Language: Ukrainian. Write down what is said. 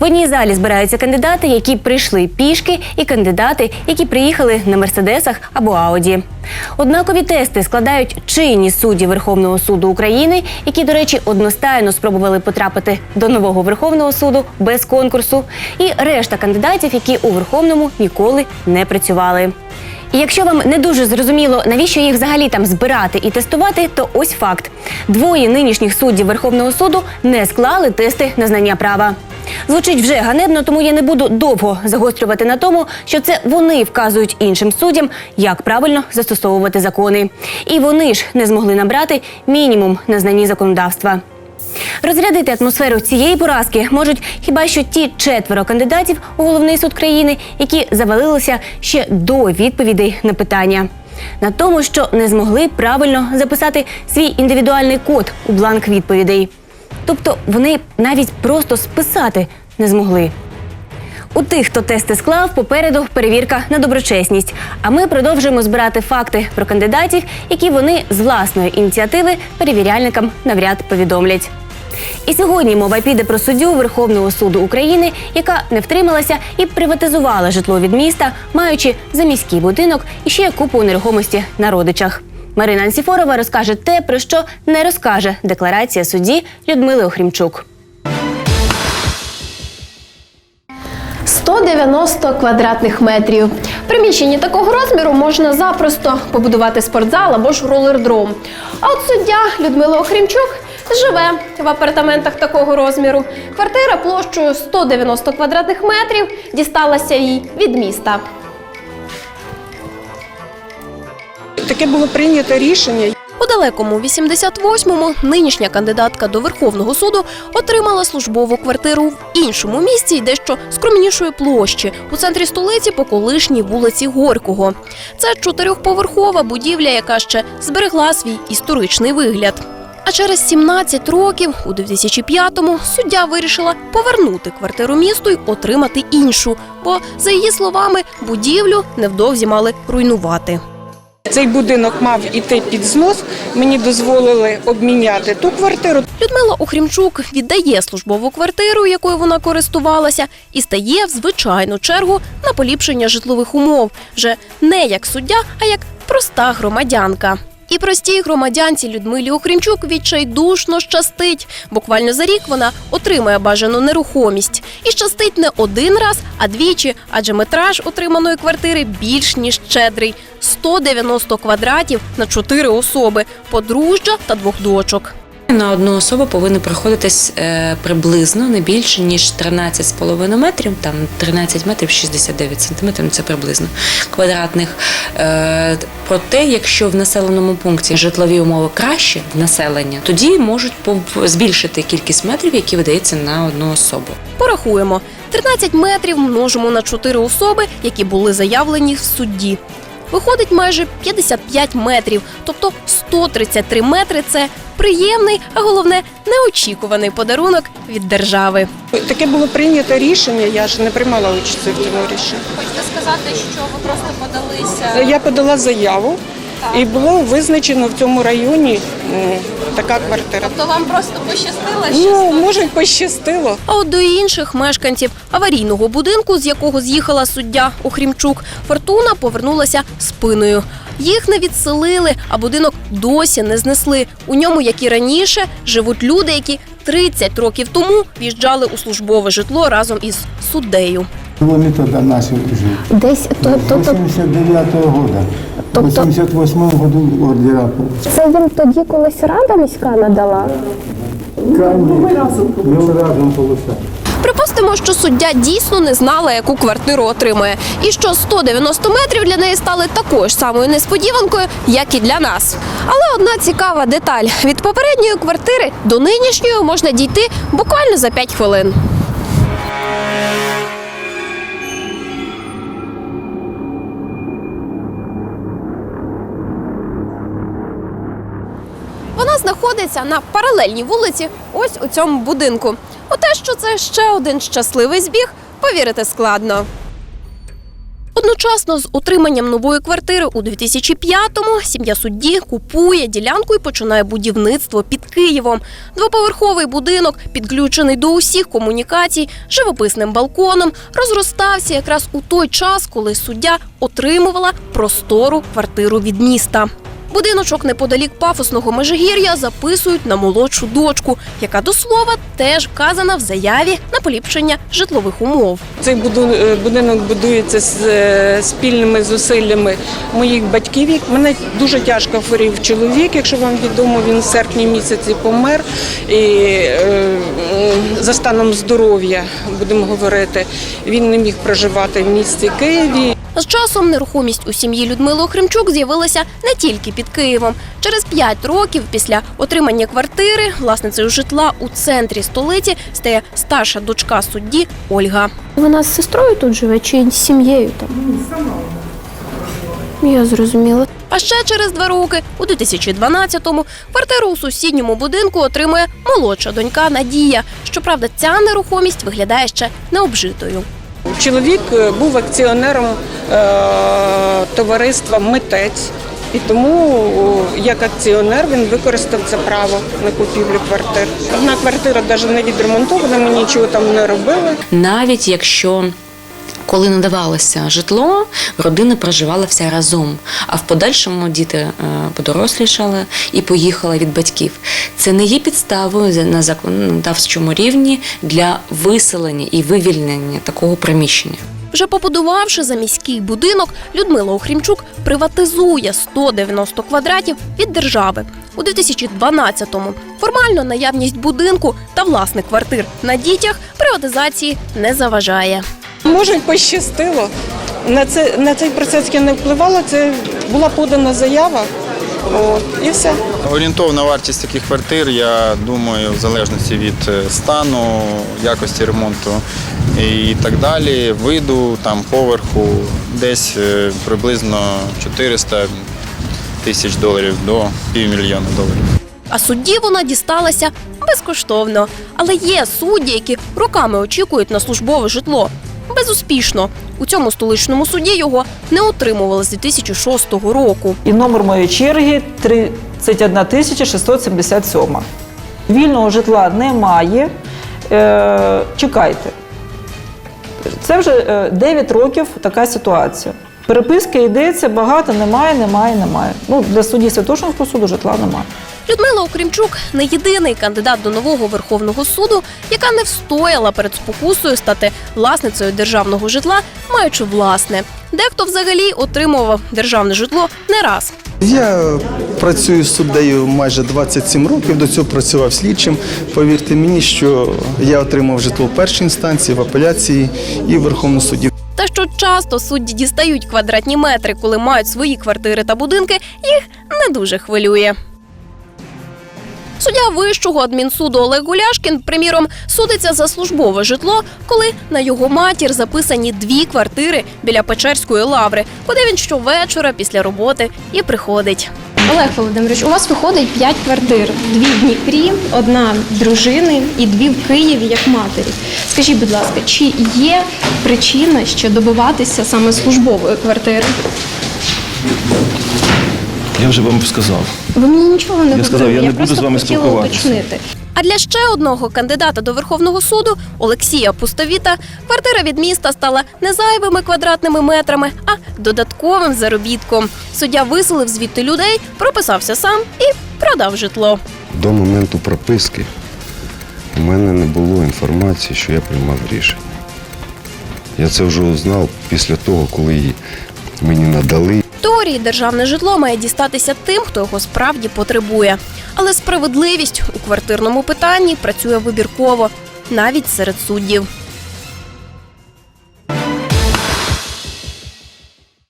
В одній залі збираються кандидати, які прийшли пішки, і кандидати, які приїхали на мерседесах або ауді. Однакові тести складають чинні судді Верховного суду України, які, до речі, одностайно спробували потрапити до нового Верховного суду без конкурсу, і решта кандидатів, які у Верховному ніколи не працювали. І якщо вам не дуже зрозуміло, навіщо їх взагалі там збирати і тестувати, то ось факт: двоє нинішніх суддів Верховного суду не склали тести на знання права. Звучить вже ганебно, тому я не буду довго загострювати на тому, що це вони вказують іншим суддям, як правильно застосовувати закони. І вони ж не змогли набрати мінімум на знанні законодавства. Розрядити атмосферу цієї поразки можуть хіба що ті четверо кандидатів у головний суд країни, які завалилися ще до відповідей на питання. На тому, що не змогли правильно записати свій індивідуальний код у бланк відповідей. Тобто вони навіть просто списати не змогли. У тих, хто тести склав, попереду перевірка на доброчесність. А ми продовжуємо збирати факти про кандидатів, які вони з власної ініціативи перевіряльникам навряд повідомлять. І сьогодні мова піде про суддю Верховного суду України, яка не втрималася і приватизувала житло від міста, маючи заміський будинок і ще купу нерухомості на родичах. Марина Ансіфорова розкаже те, про що не розкаже декларація судді Людмили Охрімчук. 190 квадратних метрів. В приміщенні такого розміру можна запросто побудувати спортзал або ж ролердром. А от суддя Людмила Охрімчук живе в апартаментах такого розміру. Квартира площею 190 квадратних метрів дісталася їй від міста. Таке було прийнято рішення. У далекому 88-му нинішня кандидатка до Верховного суду отримала службову квартиру в іншому місці й дещо скромнішої площі у центрі столиці по колишній вулиці Горького. Це чотирьохповерхова будівля, яка ще зберегла свій історичний вигляд. А через 17 років, у 2005-му, суддя вирішила повернути квартиру місту й отримати іншу, бо, за її словами, будівлю невдовзі мали руйнувати. Цей будинок мав іти під знос. Мені дозволили обміняти ту квартиру. Людмила Охрімчук віддає службову квартиру, якою вона користувалася, і стає в звичайну чергу на поліпшення житлових умов вже не як суддя, а як проста громадянка. І простій громадянці Людмилі Охрімчук відчайдушно щастить. Буквально за рік вона отримає бажану нерухомість. І щастить не один раз, а двічі, адже метраж отриманої квартири більш ніж щедрий 190 квадратів на чотири особи, подружжя та двох дочок. На одну особу повинні приходитись е, приблизно не більше ніж 13,5 метрів, там 13 метрів 69 сантиметрів, це приблизно квадратних. Е, проте, якщо в населеному пункті житлові умови краще в населення, тоді можуть збільшити кількість метрів, які видається на одну особу. Порахуємо. 13 метрів множимо на 4 особи, які були заявлені в судді. Виходить майже 55 метрів, тобто 133 метри це приємний, а головне неочікуваний подарунок від держави. Таке було прийнято рішення. Я ж не приймала участь в цьому рішенні. Хочете сказати, що ви просто подалися? Я подала заяву і було визначено в цьому районі така квартира. То вам просто пощастило, що Ну, може, пощастило. А от до інших мешканців аварійного будинку, з якого з'їхала суддя Охрімчук, фортуна повернулася спиною. Їх не відселили, а будинок досі не знесли. У ньому, як і раніше, живуть люди, які 30 років тому в'їжджали у службове житло разом із суддею. Вони тоді наші жили. Десь то, то, то 89-го года. В Тобто- 88 году ордера. це їм тоді колись рада міська надала. Ми разом получали. Припустимо, що суддя дійсно не знала, яку квартиру отримає, і що 190 метрів для неї стали такою ж самою несподіванкою, як і для нас. Але одна цікава деталь: від попередньої квартири до нинішньої можна дійти буквально за 5 хвилин. Знаходиться на паралельній вулиці, ось у цьому будинку. У те, що це ще один щасливий збіг, повірити складно. Одночасно з отриманням нової квартири у 2005-му сім'я судді купує ділянку і починає будівництво під Києвом. Двоповерховий будинок, підключений до усіх комунікацій, живописним балконом, розростався якраз у той час, коли суддя отримувала простору квартиру від міста. Будиночок неподалік пафосного межигір'я записують на молодшу дочку, яка до слова теж вказана в заяві на поліпшення житлових умов. Цей е, будинок будується з е, спільними зусиллями моїх батьків. Мене дуже тяжко хворів чоловік, якщо вам відомо, він в серпні місяці помер. І е, за станом здоров'я, будемо говорити, він не міг проживати в місті Києві. З часом нерухомість у сім'ї Людмили Охримчук з'явилася не тільки під Києвом. Через п'ять років після отримання квартири власницею житла у центрі столиці стає старша дочка судді Ольга. Вона з сестрою тут живе чи з сім'єю там? Я зрозуміла. А ще через два роки, у 2012-му, квартиру у сусідньому будинку отримує молодша донька Надія. Щоправда, ця нерухомість виглядає ще необжитою. Чоловік е, був акціонером е, товариства Митець. І тому як акціонер він використав це право на купівлю квартир. Одна квартира навіть не відремонтована, ми нічого там не робили. Навіть якщо коли надавалося житло, родина проживала вся разом, а в подальшому діти е, подорослішали і поїхали від батьків. Це не є підставою на законодавчому рівні для виселення і вивільнення такого приміщення. Вже побудувавши заміський будинок, Людмила Охрімчук приватизує 190 квадратів від держави. У 2012-му формально наявність будинку та власних квартир на дітях приватизації не заважає. Може, пощастило. На, це, на цей процес я не впливала, це була подана заява. От, і все. Орієнтовна вартість таких квартир, я думаю, в залежності від е, стану, якості ремонту і так далі, виду, там поверху, десь е, приблизно 400 тисяч доларів до півмільйона доларів. А судді вона дісталася безкоштовно. Але є судді, які роками очікують на службове житло. Безуспішно. У цьому столичному суді його не отримували з 2006 року. І номер моєї черги 31 тисяча 677. Вільного житла немає. Е, чекайте. Це вже е, 9 років така ситуація. Переписки йдеться, багато немає, немає, немає. Ну, для судді Святошинського суду житла немає. Людмила Окрімчук не єдиний кандидат до нового Верховного суду, яка не встояла перед спокусою стати власницею державного житла, маючи власне. Дехто взагалі отримував державне житло не раз. Я працюю суддею майже 27 років. До цього працював слідчим. Повірте мені, що я отримав житло в першій інстанції, в апеляції і в Верховному суді. Та що часто судді дістають квадратні метри, коли мають свої квартири та будинки, їх не дуже хвилює. Суддя вищого адмінсуду Олег Гуляшкін, приміром, судиться за службове житло, коли на його матір записані дві квартири біля Печерської лаври, куди він щовечора після роботи і приходить. Олег Володимирович, у вас виходить 5 квартир: дві в Дніпрі, одна дружини і дві в Києві як матері. Скажіть, будь ласка, чи є причина ще добиватися саме службової квартири? Я вже вам сказав. Ви мені нічого не говорили. сказав, я не буду з вами спілкуватися. уточнити. А для ще одного кандидата до Верховного суду Олексія Пустовіта квартира від міста стала не зайвими квадратними метрами, а додатковим заробітком. Суддя виселив звідти людей, прописався сам і продав житло. До моменту прописки у мене не було інформації, що я приймав рішення. Я це вже узнав після того, коли мені надали. Теорії державне житло має дістатися тим, хто його справді потребує. Але справедливість у квартирному питанні працює вибірково, навіть серед суддів.